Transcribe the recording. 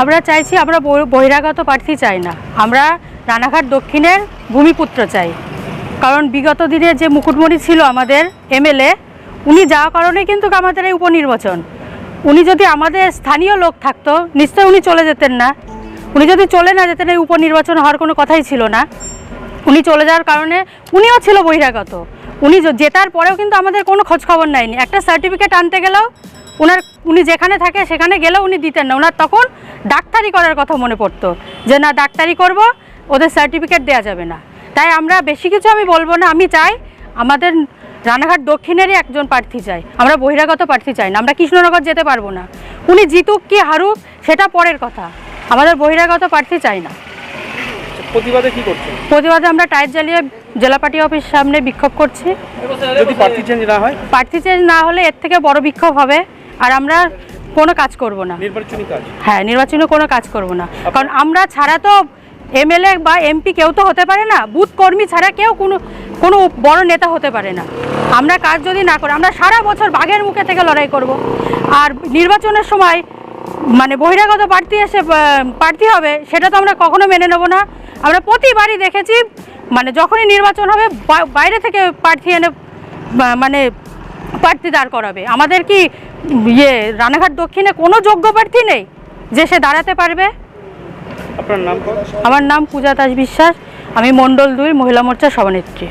আমরা চাইছি, আমরা বহিরাগত প্রার্থী চাই না। আমরা রানাঘাট দক্ষিণের ভূমিপুত্র চাই। কারণ বিগত দিনে যে মুকুটমণি ছিল আমাদের এমএলএ, উনি যাওয়ার কারণে কিন্তু আমাদের এই উপনির্বাচন। উনি যদি আমাদের স্থানীয় লোক থাকতো, নিশ্চয়ই উনি চলে যেতেন না। উনি যদি চলে না যেতেন, এই উপনির্বাচন হওয়ার কোনো কথাই ছিল না। উনি চলে যাওয়ার কারণে উনিও ছিল বহিরাগত। উনি জেতার পরেও কিন্তু আমাদের কোনো খোঁজ খবর নেয়নি। একটা সার্টিফিকেট আনতে গেলেও ওনার উনি যেখানে থাকে সেখানে গেলেও উনি দিতেন না। ওনার তখন ডাক্তারি করার কথা মনে পড়তো যে না ডাক্তারি করব ওদের সার্টিফিকেট দেওয়া যাবে না। তাই আমরা বেশি কিছু আমি বলব না। আমি চাই আমাদের রানাঘাট দক্ষিণেরই একজন প্রার্থী চাই। আমরা বহিরাগত প্রার্থী চাই না। আমরা কৃষ্ণনগর যেতে পারব না। উনি জিতুক কি হারুক সেটা পরের কথা। আমাদের বহিরাগত প্রার্থী চাই না। প্রতিবাদে কি করছেন? প্রতিবাদে আমরা টায়ার জ্বালিয়ে জেলা পার্টি অফিস সামনে বিক্ষোভ করছি। যদি প্রার্থী চেঞ্জ না হয়? প্রার্থী চেঞ্জ না হলে এর থেকে বড় বিক্ষোভ হবে আর আমরা কোনো কাজ করব না। নির্বাচনী কাজ? হ্যাঁ নির্বাচনে কোনো কাজ করব না। কারণ আমরা ছাড়া তো এমএলএ বা এমপি কেউ তো হতে পারে না। বুথ কর্মী ছাড়া কেউ কোনো কোনো বড় নেতা হতে পারে না। আমরা কাজ যদি না করি আমরা সারা বছর বাঘের মুখে থেকে লড়াই করব। আর নির্বাচনের সময় মানে বহিরাগত প্রার্থী এসে প্রার্থী হবে সেটা তো আমরা কখনো মেনে নেব না। আমরা প্রতিবারই দেখেছি মানে যখনই নির্বাচন হবে বাইরে থেকে প্রার্থী এনে মানে প্রার্থী দাঁড় করাবে। আমাদের কি ইয়ে রানাঘাট দক্ষিণে কোনো যোগ্য প্রার্থী নেই যে সে দাঁড়াতে পারবে? আপনার নাম আমার নাম পূজা দাস বিশ্বাস আমি মণ্ডল দুই মহিলা মোর্চার সভানেত্রী।